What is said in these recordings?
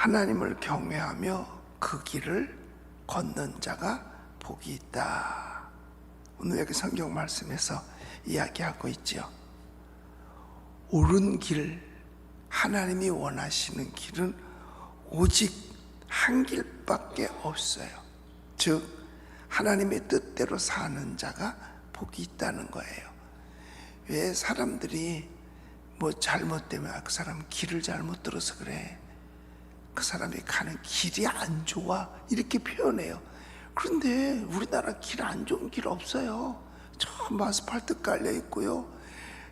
하나님을 경외하며 그 길을 걷는 자가 복이 있다. 오늘 여기 성경 말씀에서 이야기하고 있죠. 옳은 길, 하나님이 원하시는 길은 오직 한 길밖에 없어요. 즉, 하나님의 뜻대로 사는 자가 복이 있다는 거예요. 왜 사람들이 뭐 잘못되면 아, 그 사람 길을 잘못 들어서 그래. 그 사람이 가는 길이 안 좋아. 이렇게 표현해요. 그런데 우리나라 길 안 좋은 길 없어요. 참 아스팔트 깔려 있고요.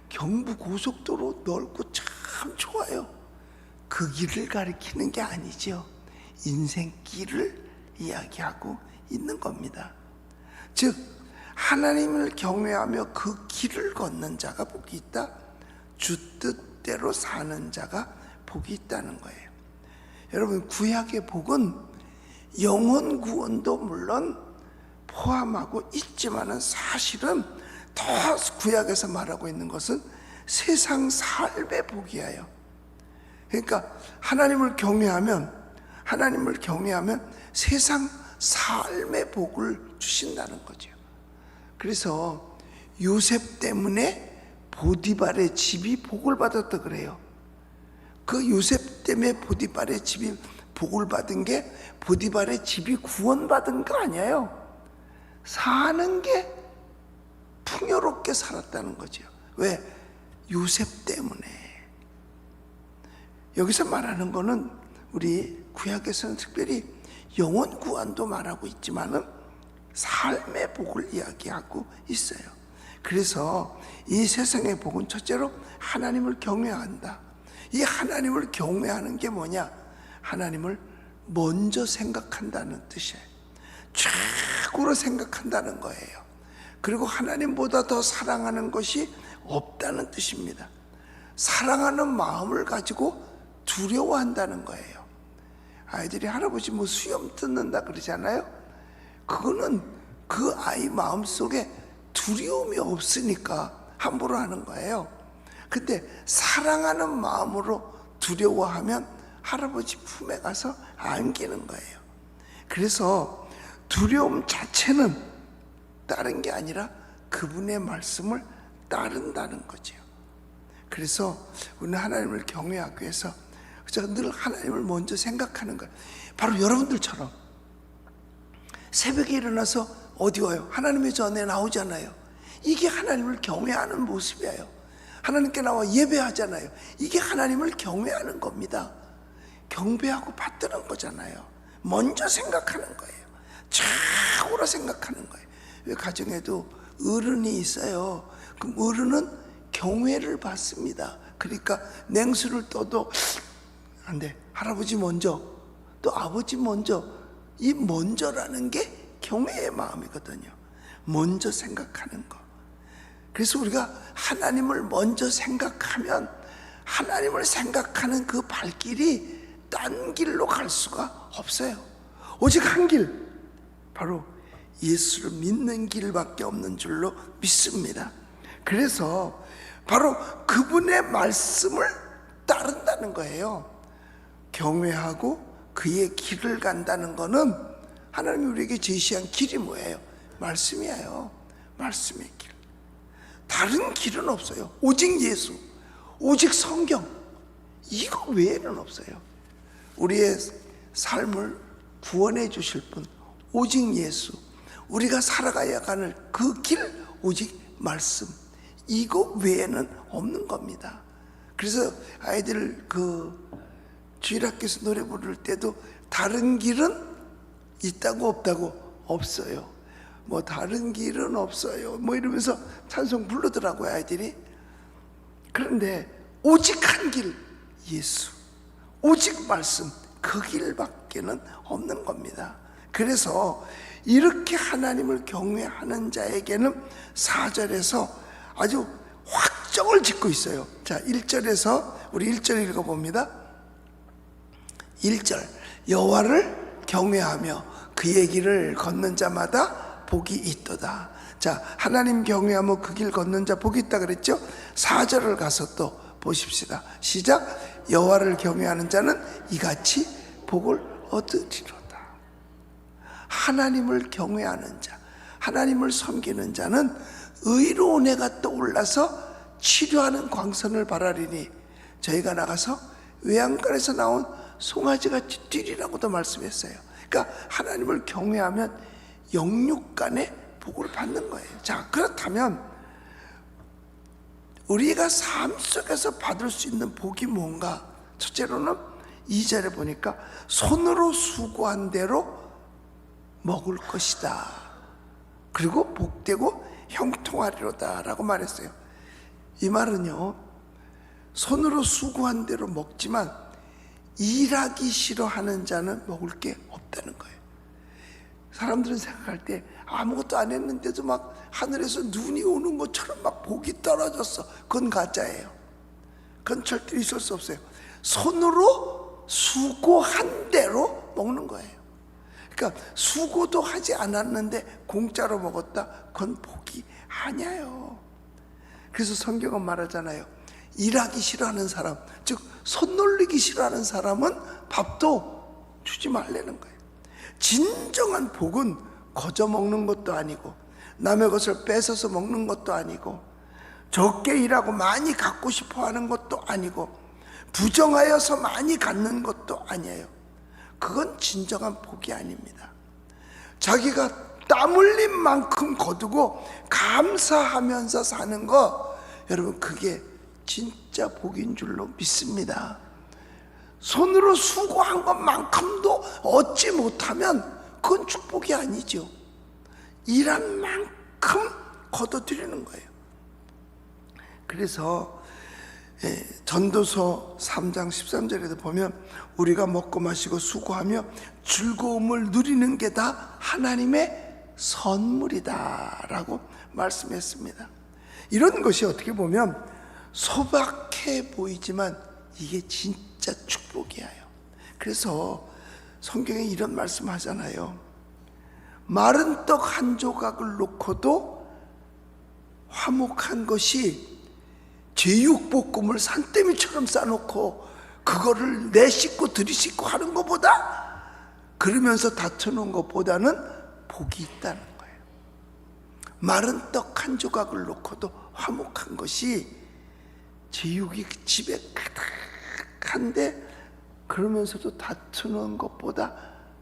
경부 고속도로 넓고 참 좋아요. 그 길을 가리키는 게 아니죠. 인생길을 이야기하고 있는 겁니다. 즉, 하나님을 경외하며 그 길을 걷는 자가 복이 있다. 주 뜻대로 사는 자가 복이 있다는 거예요. 여러분, 구약의 복은 영혼 구원도 물론 포함하고 있지만은 사실은 더 구약에서 말하고 있는 것은 세상 삶의 복이에요. 그러니까 하나님을 경외하면 하나님을 경외하면 세상 삶의 복을 주신다는 거죠. 그래서 요셉 때문에 보디발의 집이 복을 받았다 그래요. 그 요셉 때문에 보디발의 집이 복을 받은 게 보디발의 집이 구원받은 거 아니에요. 사는 게 풍요롭게 살았다는 거죠. 왜? 요셉 때문에. 여기서 말하는 거는 우리 구약에서는 특별히 영원 구원도 말하고 있지만은 삶의 복을 이야기하고 있어요. 그래서 이 세상의 복은 첫째로 하나님을 경외한다. 이 하나님을 경외하는 게 뭐냐? 하나님을 먼저 생각한다는 뜻이에요. 최고로 생각한다는 거예요. 그리고 하나님보다 더 사랑하는 것이 없다는 뜻입니다. 사랑하는 마음을 가지고 두려워한다는 거예요. 아이들이 할아버지 뭐 수염 뜯는다 그러잖아요. 그거는 그 아이 마음 속에 두려움이 없으니까 함부로 하는 거예요. 근데 사랑하는 마음으로 두려워하면 할아버지 품에 가서 안기는 거예요. 그래서 두려움 자체는 다른 게 아니라 그분의 말씀을 따른다는 거죠. 그래서 우리는 하나님을 경외하기 위해서 제가 늘 하나님을 먼저 생각하는 거예요. 바로 여러분들처럼 새벽에 일어나서 어디 와요? 하나님의 전에 나오잖아요. 이게 하나님을 경외하는 모습이에요. 하나님께 나와 예배하잖아요. 이게 하나님을 경외하는 겁니다. 경배하고 받드는 거잖아요. 먼저 생각하는 거예요. 최고로 생각하는 거예요. 왜 가정에도 어른이 있어요. 그럼 어른은 경외를 받습니다. 그러니까 냉수를 떠도 안 돼. 할아버지 먼저, 또 아버지 먼저. 이 먼저라는 게 경외의 마음이거든요. 먼저 생각하는 거. 그래서 우리가 하나님을 먼저 생각하면 하나님을 생각하는 그 발길이 딴 길로 갈 수가 없어요. 오직 한 길. 바로 예수를 믿는 길밖에 없는 줄로 믿습니다. 그래서 바로 그분의 말씀을 따른다는 거예요. 경외하고 그의 길을 간다는 거는 하나님이 우리에게 제시한 길이 뭐예요? 말씀이에요. 말씀의 길. 다른 길은 없어요. 오직 예수, 오직 성경. 이거 외에는 없어요. 우리의 삶을 구원해 주실 분, 오직 예수. 우리가 살아가야 하는 그 길, 오직 말씀. 이거 외에는 없는 겁니다. 그래서 아이들 그 주일학교에서 노래 부를 때도 다른 길은 있다고 없다고 없어요. 뭐 다른 길은 없어요. 뭐 이러면서 찬송 부르더라고요, 아이들이. 그런데 오직 한 길, 예수. 오직 말씀, 그 길밖에는 없는 겁니다. 그래서 이렇게 하나님을 경외하는 자에게는 사절에서 아주 확정을 짓고 있어요. 자, 1절에서 우리 1절 읽어 봅니다. 1절 여호와를 경외하며 그의 길을 걷는 자마다 복이 있도다. 자, 하나님 경외하며 그 길 걷는 자 복이 있다 그랬죠? 4절을 가서 또 보십시다. 시작. 여호와를 경외하는 자는 이같이 복을 얻으리로다. 하나님을 경외하는 자, 하나님을 섬기는 자는 의로운 해가 떠올라서 치료하는 광선을 바라리니 저희가 나가서 외양간에서 나온 송아지같이 뛰리라고도 말씀했어요. 그러니까 하나님을 경외하면 영육간의 복을 받는 거예요. 자, 그렇다면 우리가 삶 속에서 받을 수 있는 복이 뭔가? 첫째로는 이절에 보니까 손으로 수고한 대로 먹을 것이다. 그리고 복되고 형통하리로다 라고 말했어요. 이 말은요, 손으로 수고한 대로 먹지만 일하기 싫어하는 자는 먹을 게 없다는 거예요. 사람들은 생각할 때 아무것도 안 했는데도 막 하늘에서 눈이 오는 것처럼 막 복이 떨어졌어. 그건 가짜예요. 그건 절대 있을 수 없어요. 손으로 수고한 대로 먹는 거예요. 그러니까 수고도 하지 않았는데 공짜로 먹었다. 그건 복이 아니에요. 그래서 성경은 말하잖아요. 일하기 싫어하는 사람, 즉 손 놀리기 싫어하는 사람은 밥도 주지 말라는 거예요. 진정한 복은 거저 먹는 것도 아니고 남의 것을 뺏어서 먹는 것도 아니고 적게 일하고 많이 갖고 싶어 하는 것도 아니고 부정하여서 많이 갖는 것도 아니에요. 그건 진정한 복이 아닙니다. 자기가 땀 흘린 만큼 거두고 감사하면서 사는 거 여러분 그게 진짜 복인 줄로 믿습니다. 손으로 수고한 것만큼도 얻지 못하면 그건 축복이 아니죠. 일한 만큼 거둬들이는 거예요. 그래서 예, 전도서 3장 13절에도 보면 우리가 먹고 마시고 수고하며 즐거움을 누리는 게 다 하나님의 선물이다라고 말씀했습니다. 이런 것이 어떻게 보면 소박해 보이지만 이게 진짜 축복이에요. 그래서 성경에 이런 말씀 하잖아요. 마른 떡 한 조각을 놓고도 화목한 것이 제육볶음을 산더미처럼 싸놓고 그거를 내 씻고 들이 씻고 하는 것보다 그러면서 다투는 것보다는 복이 있다는 거예요. 마른 떡 한 조각을 놓고도 화목한 것이 제육이 집에 가득 한데 그러면서도 다투는 것보다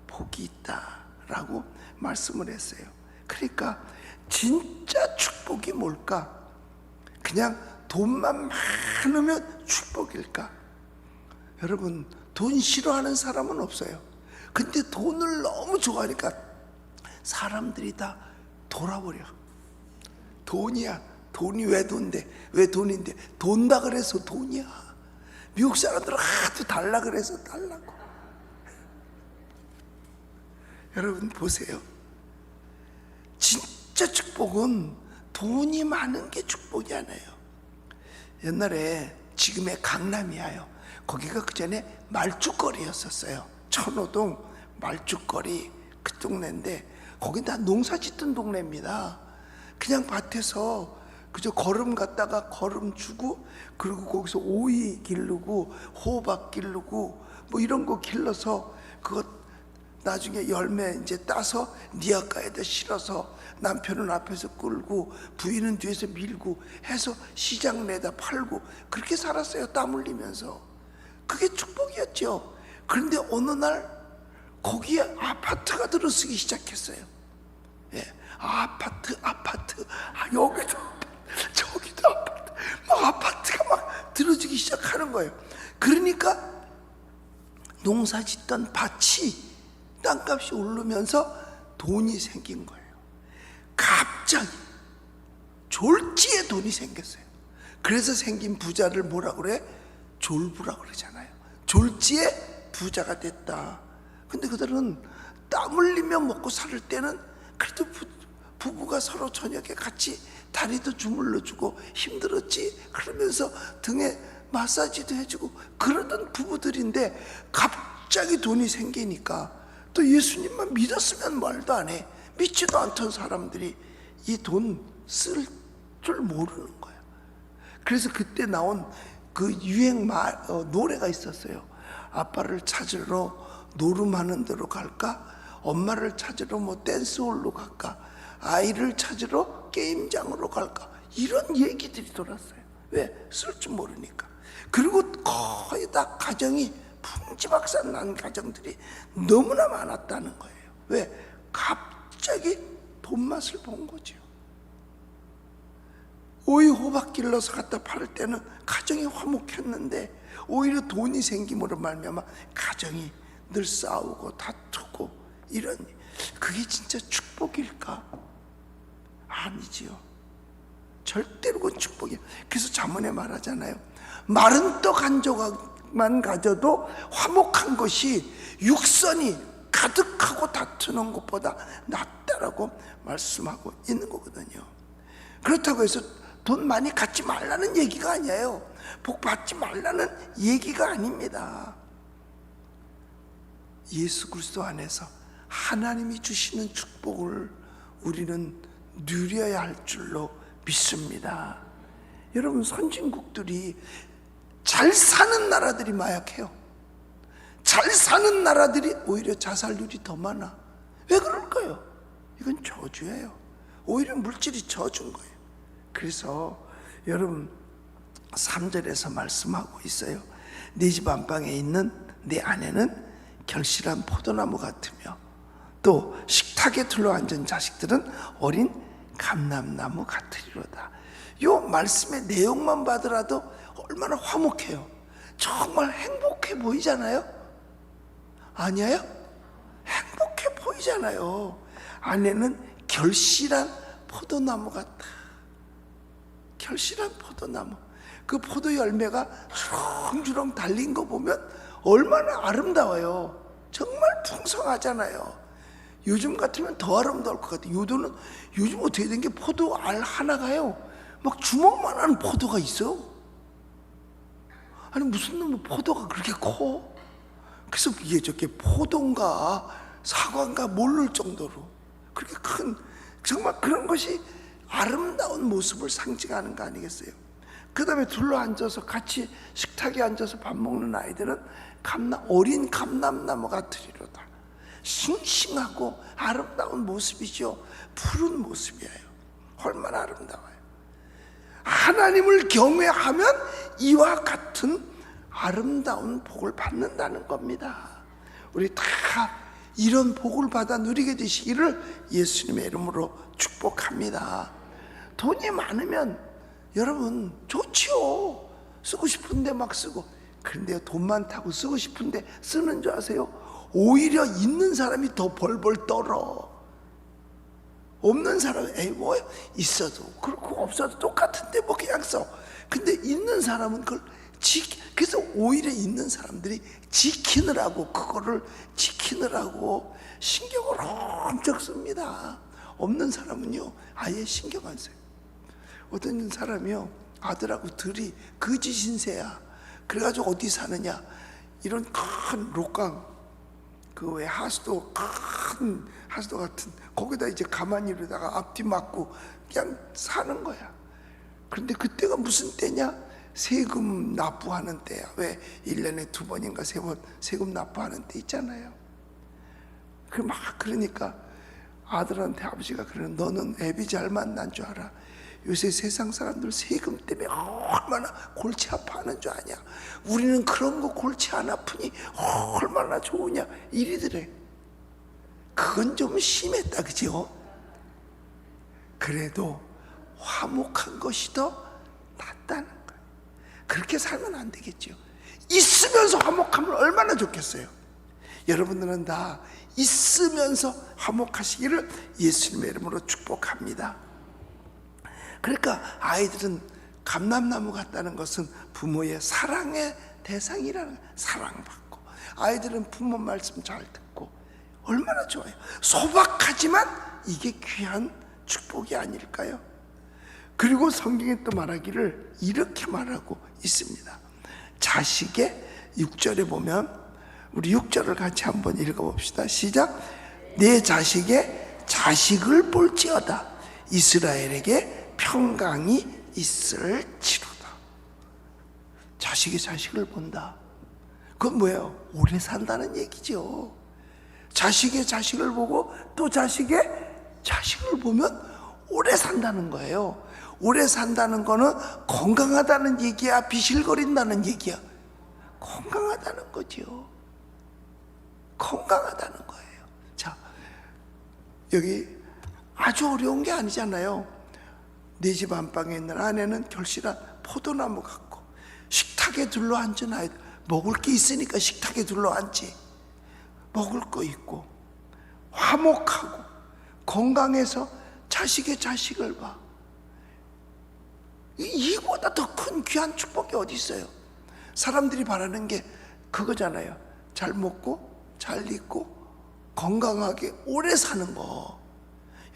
복이 있다라고 말씀을 했어요. 그러니까 진짜 축복이 뭘까? 그냥 돈만 많으면 축복일까? 여러분, 돈 싫어하는 사람은 없어요. 근데 돈을 너무 좋아하니까 사람들이 다 돌아버려. 돈이야. 돈이 왜 돈데? 왜 돈인데? 돈다 그래서 돈이야. 미국 사람들은 하도 달라 그래서 달라고. 여러분 보세요. 진짜 축복은 돈이 많은 게 축복이 아니에요. 옛날에 지금의 강남이에요. 거기가 그 전에 말죽거리였었어요. 천호동 말죽거리 그 동네인데 거긴 다 농사 짓던 동네입니다. 그냥 밭에서 그저 걸음 갔다가 걸음 주고 그리고 거기서 오이 기르고 호박 기르고 뭐 이런 거 길러서 그거 나중에 열매 이제 따서 니아가에다 실어서 남편은 앞에서 끌고 부인은 뒤에서 밀고 해서 시장 내다 팔고 그렇게 살았어요 땀 흘리면서. 그게 축복이었죠. 그런데 어느 날 거기에 아파트가 들어서기 시작했어요. 예, 아파트 아파트. 아, 여기도 저기도 아파트 막 아파트가 막 들어지기 시작하는 거예요 그러니까 농사 짓던 밭이 땅값이 오르면서 돈이 생긴 거예요. 갑자기 졸지에 돈이 생겼어요. 그래서 생긴 부자를 뭐라 그래? 졸부라 그러잖아요. 졸지에 부자가 됐다. 근데 그들은 땀 흘리며 먹고 살 때는 그래도 부, 부부가 서로 저녁에 같이 다리도 주물러 주고 힘들었지. 그러면서 등에 마사지도 해주고 그러던 부부들인데 갑자기 돈이 생기니까 또 예수님만 믿었으면 말도 안 해. 믿지도 않던 사람들이 이 돈 쓸 줄 모르는 거예요. 그래서 그때 나온 그 유행 말, 어, 노래가 있었어요. 아빠를 찾으러 노름하는 데로 갈까? 엄마를 찾으러 뭐 댄스홀로 갈까? 아이를 찾으러 게임장으로 갈까? 이런 얘기들이 돌았어요. 왜? 쓸 줄 모르니까. 그리고 거의 다 가정이 풍지박산 난 가정들이 너무나 많았다는 거예요. 왜? 갑자기 돈 맛을 본 거죠. 오이 호박 길러서 갖다 팔을 때는 가정이 화목했는데 오히려 돈이 생김으로 말미암아 가정이 늘 싸우고 다투고 이런 그게 진짜 축복일까? 아니지요. 절대로 그건 축복이야. 그래서 자문에 말하잖아요. 마른 떡 한 조각만 가져도 화목한 것이 육선이 가득하고 다투는 것보다 낫다라고 말씀하고 있는 거거든요. 그렇다고 해서 돈 많이 갖지 말라는 얘기가 아니에요. 복 받지 말라는 얘기가 아닙니다. 예수 그리스도 안에서 하나님이 주시는 축복을 우리는 누려야 할 줄로 믿습니다. 여러분 선진국들이 잘 사는 나라들이 마약해요. 잘 사는 나라들이 오히려 자살률이 더 많아. 왜 그럴까요? 이건 저주예요. 오히려 물질이 저주인 거예요. 그래서 여러분 3절에서 말씀하고 있어요. 네 집 안방에 있는 내 아내는 결실한 포도나무 같으며 또 식탁에 둘러앉은 자식들은 어린 감람나무 같으리로다. 요 말씀의 내용만 봐더라도 얼마나 화목해요. 정말 행복해 보이잖아요. 아니에요? 행복해 보이잖아요. 아내는 결실한 포도나무 같다. 결실한 포도나무. 그 포도 열매가 주렁주렁 달린 거 보면 얼마나 아름다워요. 정말 풍성하잖아요. 요즘 같으면 더 아름다울 것 같아요. 요도는 요즘 어떻게 된 게 포도 알 하나가요. 막 주먹만 한 포도가 있어. 아니 무슨 놈의 포도가 그렇게 커? 그래서 이게 저게 포도인가 사과인가 모를 정도로 그렇게 큰 정말 그런 것이 아름다운 모습을 상징하는 거 아니겠어요? 그 다음에 둘러 앉아서 같이 식탁에 앉아서 밥 먹는 아이들은 감나, 어린 감남나무 같으리로다. 싱싱하고 아름다운 모습이죠. 푸른 모습이에요. 얼마나 아름다워요. 하나님을 경외하면 이와 같은 아름다운 복을 받는다는 겁니다. 우리 다 이런 복을 받아 누리게 되시기를 예수님의 이름으로 축복합니다. 돈이 많으면 여러분 좋지요. 쓰고 싶은데 막 쓰고. 그런데 돈 많다고 쓰고 싶은데 쓰는 줄 아세요? 오히려 있는 사람이 더 벌벌 떨어. 없는 사람은 에이 뭐 있어도 그렇고 없어도 똑같은데 뭐 그냥 써. 근데 있는 사람은 그걸 지 그래서 오히려 있는 사람들이 지키느라고 그거를 지키느라고 신경을 엄청 씁니다. 없는 사람은요 아예 신경 안 써요. 어떤 사람이요 아들하고 둘이 거지 신세야. 그래가지고 어디 사느냐 이런 큰 록강 그 왜 하수도 큰 하수도 같은 거기다 이제 가만히 이러다가 앞뒤 맞고 그냥 사는 거야. 그런데 그때가 무슨 때냐? 세금 납부하는 때야. 왜 1년에 두 번인가 세 번 세금 납부하는 때 있잖아요. 그 막 그러니까 아들한테 아버지가 그러는 너는 애비 잘 만난 줄 알아. 요새 세상 사람들 세금 때문에 얼마나 골치 아파하는 줄 아냐. 우리는 그런 거 골치 안 아프니 얼마나 좋으냐. 이리더래. 그건 좀 심했다, 그죠? 그래도 화목한 것이 더 낫다는 거예요. 그렇게 살면 안 되겠죠. 있으면서 화목하면 얼마나 좋겠어요. 여러분들은 다 있으면서 화목하시기를 예수님의 이름으로 축복합니다. 그러니까 아이들은 감람나무 같다는 것은 부모의 사랑의 대상이라는 사랑받고 아이들은 부모 말씀 잘 듣고 얼마나 좋아요. 소박하지만 이게 귀한 축복이 아닐까요? 그리고 성경에 또 말하기를 이렇게 말하고 있습니다. 자식의 6절에 보면 우리 6절을 같이 한번 읽어봅시다. 시작. 내 자식의 자식을 볼지어다. 이스라엘에게 평강이 있을지로다. 자식이 자식을 본다. 그건 뭐예요? 오래 산다는 얘기죠. 자식의 자식을 보고 또 자식의 자식을 보면 오래 산다는 거예요. 오래 산다는 거는 건강하다는 얘기야, 비실거린다는 얘기야. 건강하다는 거죠. 건강하다는 거예요. 자, 여기 아주 어려운 게 아니잖아요. 내 집 안방에 있는 아내는 결실한 포도나무 같고 식탁에 둘러 앉은 아이 먹을 게 있으니까 식탁에 둘러 앉지. 먹을 거 있고 화목하고 건강해서 자식의 자식을 봐. 이- 이보다 더 큰 귀한 축복이 어디 있어요? 사람들이 바라는 게 그거잖아요. 잘 먹고 잘 입고 건강하게 오래 사는 거.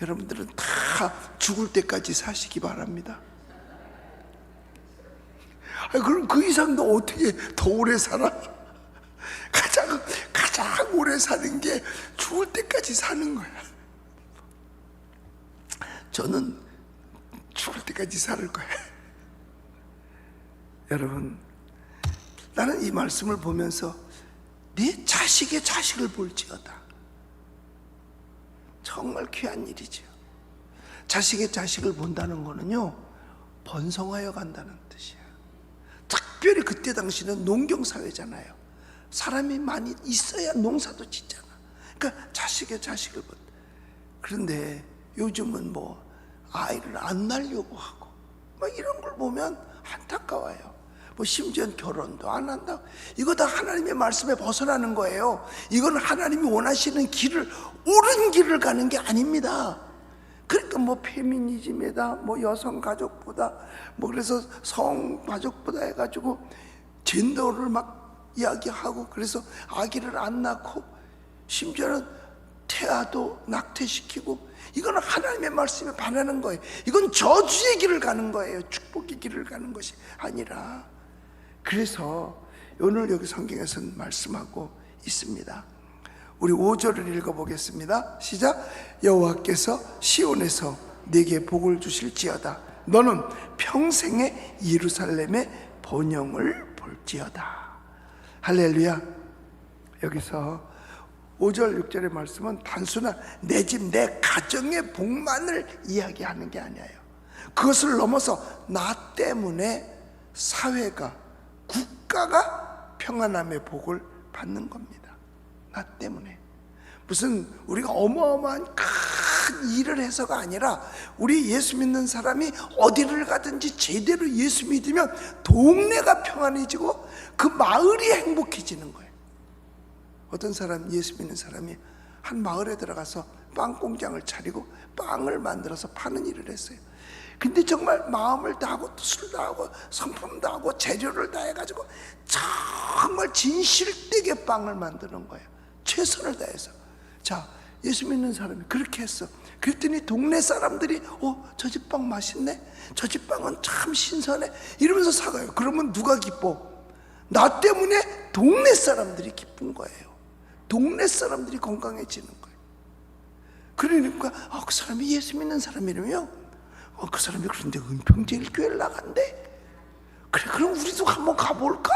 여러분들은 다 죽을 때까지 사시기 바랍니다. 아니, 그럼 그 이상도 어떻게 더 오래 살아? 가장 가장 오래 사는 게 죽을 때까지 사는 거야. 저는 죽을 때까지 살 거야. 여러분, 나는 이 말씀을 보면서 내 자식의 자식을 볼지어다. 정말 귀한 일이죠. 자식의 자식을 본다는 거는요, 번성하여 간다는 뜻이야. 특별히 그때 당시는 농경사회잖아요. 사람이 많이 있어야 농사도 짓잖아. 그러니까 자식의 자식을 본. 그런데 요즘은 뭐 아이를 안 낳으려고 하고 막 이런 걸 보면 안타까워요. 뭐 심지어 결혼도 안 한다. 이거 다 하나님의 말씀에 벗어나는 거예요. 이건 하나님이 원하시는 길을 옳은 길을 가는 게 아닙니다. 그러니까 뭐 페미니즘이다, 뭐 여성 가족보다, 뭐 그래서 성 가족보다 해가지고 젠더를 막 이야기하고 그래서 아기를 안 낳고 심지어는 태아도 낙태시키고 이거는 하나님의 말씀에 반하는 거예요. 이건 저주의 길을 가는 거예요. 축복의 길을 가는 것이 아니라. 그래서 오늘 여기 성경에서는 말씀하고 있습니다. 우리 5절을 읽어보겠습니다. 시작. 여호와께서 시온에서 내게 복을 주실지어다. 너는 평생에 예루살렘의 번영을 볼지어다. 할렐루야. 여기서 5절 6절의 말씀은 단순한 내 집 내 가정의 복만을 이야기하는 게 아니에요. 그것을 넘어서 나 때문에 사회가 국가가 평안함의 복을 받는 겁니다. 나 때문에. 무슨 우리가 어마어마한 큰 일을 해서가 아니라 우리 예수 믿는 사람이 어디를 가든지 제대로 예수 믿으면 동네가 평안해지고 그 마을이 행복해지는 거예요. 어떤 사람 예수 믿는 사람이 한 마을에 들어가서 빵 공장을 차리고 빵을 만들어서 파는 일을 했어요. 근데 정말 마음을 다하고 뜻을 다하고 성품도 하고 재료를 다 해가지고 정말 진실되게 빵을 만드는 거예요. 최선을 다해서. 자, 예수 믿는 사람이 그렇게 했어. 그랬더니 동네 사람들이 어, 저 집 빵 맛있네. 저 집 빵은 참 신선해. 이러면서 사가요. 그러면 누가 기뻐? 나 때문에 동네 사람들이 기쁜 거예요. 동네 사람들이 건강해지는 거예요. 그러니까 아, 그 사람이 예수 믿는 사람이라며 어, 그 사람이 그런데 은평제일 교회를 나간대. 그래 그럼 우리도 한번 가볼까?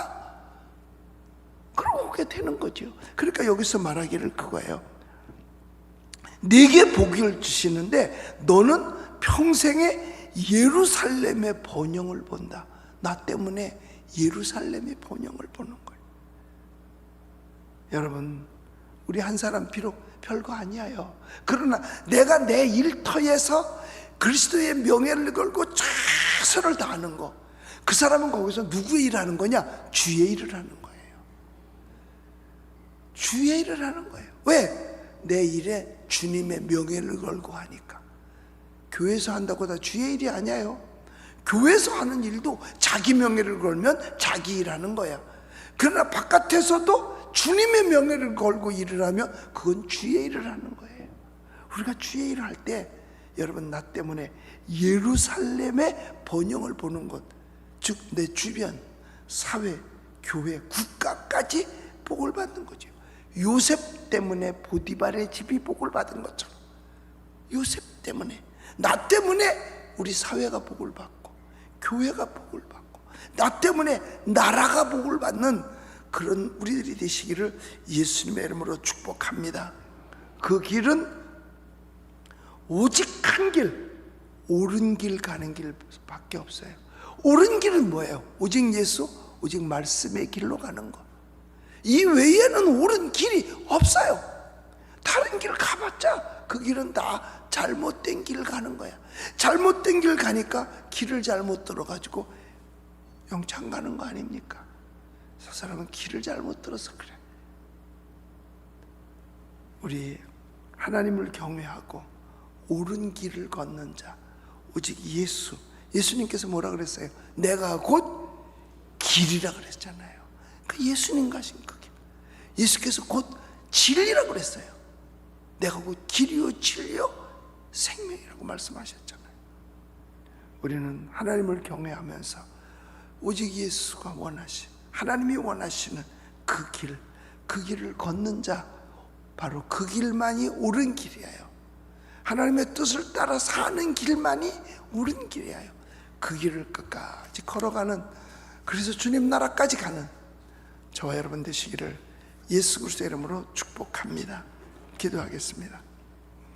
그럼 오게 되는 거죠. 그러니까 여기서 말하기를 그거예요. 네게 복을 주시는데 너는 평생에 예루살렘의 번영을 본다. 나 때문에 예루살렘의 번영을 보는 거예요. 여러분, 우리 한 사람 비록 별거 아니에요. 그러나 내가 내 일터에서 그리스도의 명예를 걸고 최선을 다하는 거. 그 사람은 거기서 누구의 일을 하는 거냐? 주의 일을 하는 거예요. 주의 일을 하는 거예요. 왜? 내 일에 주님의 명예를 걸고 하니까. 교회에서 한다고 다 주의 일이 아니에요. 교회에서 하는 일도 자기 명예를 걸면 자기 일하는 거야. 그러나 바깥에서도 주님의 명예를 걸고 일을 하면 그건 주의 일을 하는 거예요. 우리가 주의 일을 할 때 여러분 나 때문에 예루살렘의 번영을 보는 것, 즉 내 주변, 사회, 교회, 국가까지 복을 받는 거죠. 요셉 때문에 보디발의 집이 복을 받은 것처럼 요셉 때문에 나 때문에 우리 사회가 복을 받고 교회가 복을 받고 나 때문에 나라가 복을 받는 그런 우리들이 되시기를 예수님의 이름으로 축복합니다. 그 길은 오직 한 길, 옳은 길 가는 길밖에 없어요. 옳은 길은 뭐예요? 오직 예수, 오직 말씀의 길로 가는 거. 이 외에는 옳은 길이 없어요. 다른 길 가봤자 그 길은 다 잘못된 길 가는 거야. 잘못된 길 가니까 길을 잘못 들어가지고 영창 가는 거 아닙니까? 저 사람은 길을 잘못 들어서 그래. 우리 하나님을 경외하고 옳은 길을 걷는 자, 오직 예수. 예수님께서 뭐라 그랬어요? 내가 곧 길이라 그랬잖아요. 그 예수님 가신 그 길. 예수께서 곧 진리라 그랬어요. 내가 곧 길이요 진리요 생명이라고 말씀하셨잖아요. 우리는 하나님을 경외하면서 오직 예수가 원하신 하나님이 원하시는 그 길, 그 길을 걷는 자 바로 그 길만이 옳은 길이에요. 하나님의 뜻을 따라 사는 길만이 옳은 길이에요. 그 길을 끝까지 걸어가는 그래서 주님 나라까지 가는 저와 여러분 되시기를 예수 그리스도 이름으로 축복합니다. 기도하겠습니다.